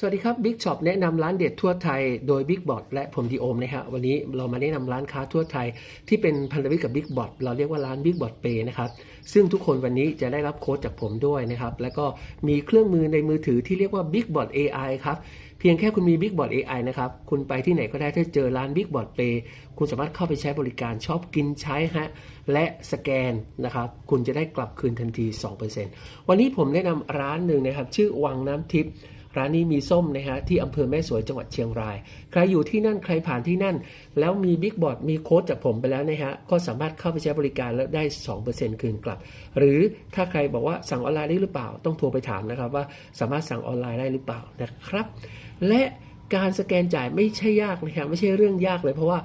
สวัสดีครับ Big Shop แนะนำร้านเด็ดทั่วไทยโดย Big b o t และผมดีโอมนะฮะวันนี้เรามาแนะนำร้านค้าทั่วไทย ที่เป็นพันธมิตรกับ Big b o t เราเรียกว่าร้าน Big b o t Pay นะครับซึ่งทุกคนวันนี้จะได้รับโค้ดจากผมด้วยนะครับแล้วก็มีเครื่องมือในมือถือที่เรียกว่า Big b o t AI ครับเพียงแค่คุณมี Big b o t AI นะครับคุณไปที่ไหนก็ได้ถ้าเจอร้าน Big b o t Pay คุณสามารถเข้าไปใช้บริการชอบกินใช้ฮะและสแกนนะครับคุณจะได้กลับคืนทันที 2%วันนี้ผมแนะนำร้านหนึ่งนะครับชื่อวังน้ำทิพย์ ร้านนี้มีส้มนะฮะที่อำเภอแม่สวยจังหวัดเชียงราย ใครอยู่ที่นั่นใครผ่านที่นั่น แล้วมีบิ๊กบอร์ดมีโค้ดจากผมไปแล้วนะฮะก็สามารถเข้าไปใช้บริการแล้วได้ 2%คืนกลับ หรือถ้าใครบอกว่าสั่งออนไลน์ได้หรือเปล่า ต้องโทรไปถามนะครับว่าสามารถสั่งออนไลน์ได้หรือเปล่านะครับ และการสแกนจ่ายไม่ใช่ยากนะครับไม่ใช่เรื่องยากเลยเพราะว่า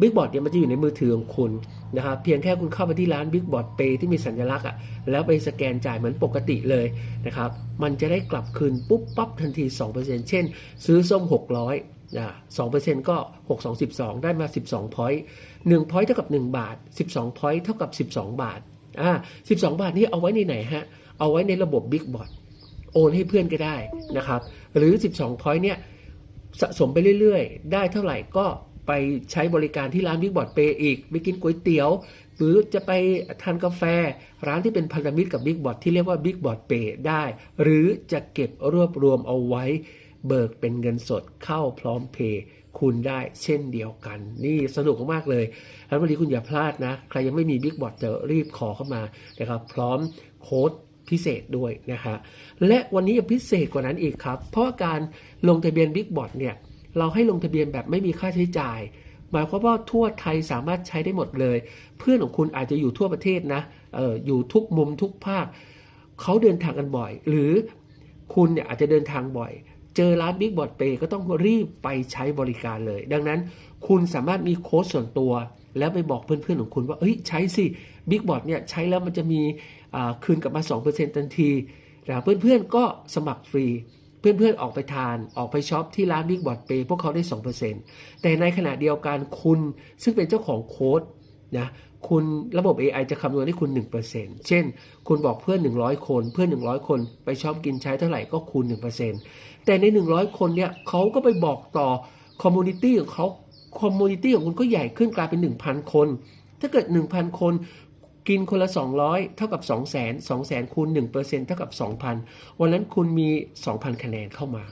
บิ๊กบอร์ดเนี่ยมันจะอยู่ในมือถือของคุณนะครับเพียงแค่คุณเข้าไปที่ร้านบิ๊กบอร์ดเปที่มีสัญลักษณ์อะแล้วไปสแกนจ่ายเหมือนปกติเลยนะครับมันจะได้กลับคืนปุ๊บปั๊บทันที 2%เช่น ซื้อส้ม 600นะ2%ก็ 6 2 12 ได้มา 12พอยต์1พอยต์เท่ากับ 1 บาท 12พอยต์เท่ากับ 12 บาทอ่า12 บาทนี่เอาไว้ในไหนฮะเอาไว้ในระบบบิ๊กบอร์ดโอนให้เพื่อนก็ได้นะครับหรือ 12พอยต์เนี่ยสะสมไปเรื่อย ๆ ได้เท่าไหร่ก็ ไปใช้บริการที่ร้านบิ๊กบอร์ดเปอีกไปกินก๋วยเตี๋ยว หรือจะไปทานกาแฟ ร้านที่เป็นพันธมิตรกับบิ๊กบอร์ดที่เรียกว่าบิ๊กบอร์ดเปได้ หรือจะเก็บรวบรวมเอาไว้ เบิกเป็นเงินสดเข้าพร้อมเพย์คุณได้เช่นเดียวกัน นี่สนุกมากเลยแล้ววันนี้คุณอย่าพลาดนะ ใครยังไม่มีบิ๊กบอร์ดจะรีบขอเข้ามานะครับ พร้อมโค้ดพิเศษด้วยนะฮะและวันนี้พิเศษกว่านั้นอีกครับ เพราะการลงทะเบียน Big b o t เนี่ย เราให้ลงทะเบียนแบบไม่มีค่าใช้จ่าย หมายความว่าทั่วไทยสามารถใช้ได้หมดเลย เพื่อนของคุณอาจจะอยู่ทั่วประเทศนะเอออยู่ทุกมุมทุกภาคเขาเดินทางกันบ่อย หรือคุณเนี่ยอาจจะเดินทางบ่อย เจอร้าน Big b o t Pay ก็ต้องรีบไปใช้บริการเลย ดังนั้นคุณสามารถมีโค้ดส่วนตัว แล้วไปบอกเพื่อนๆของคุณว่าเฮ้ยใช้สิ Big b o t เนี่ยใช้แล้วมันจะมีคืนกลับมา 2%ทันทีนะเพื่อนๆก็สมัครฟรี เพื่อนๆออกไปทานออกไปช็อปที่ร้าน Big b o t Pay พวกเขาได้ 2%แต่ในขณะเดียวกันคุณซึ่งเป็นเจ้าของโค้ดนะคุณระบบ AI จะคำนวณให้คุณ 1%เช่น คุณบอกเพื่อน 100 คน เพื่อน 100 คนไปช็อปกินใช้เท่าไหร่ก็คูณ 1%แต่ใน 100 คนเนี่ยเขาก็ไปบอกต่อคอมมูนิตี้ของเขาคอมมูนิตี้ของคุณก็ใหญ่ขึ้นกลายเป็น 1,000 คน ถ้าเกิด 1,000 คน กินคนละ 200 เท่ากับ 200,000 200,000คูณ1%เท่ากับ 2,000 วันนั้นคุณมี 2,000 คะแนนเข้ามา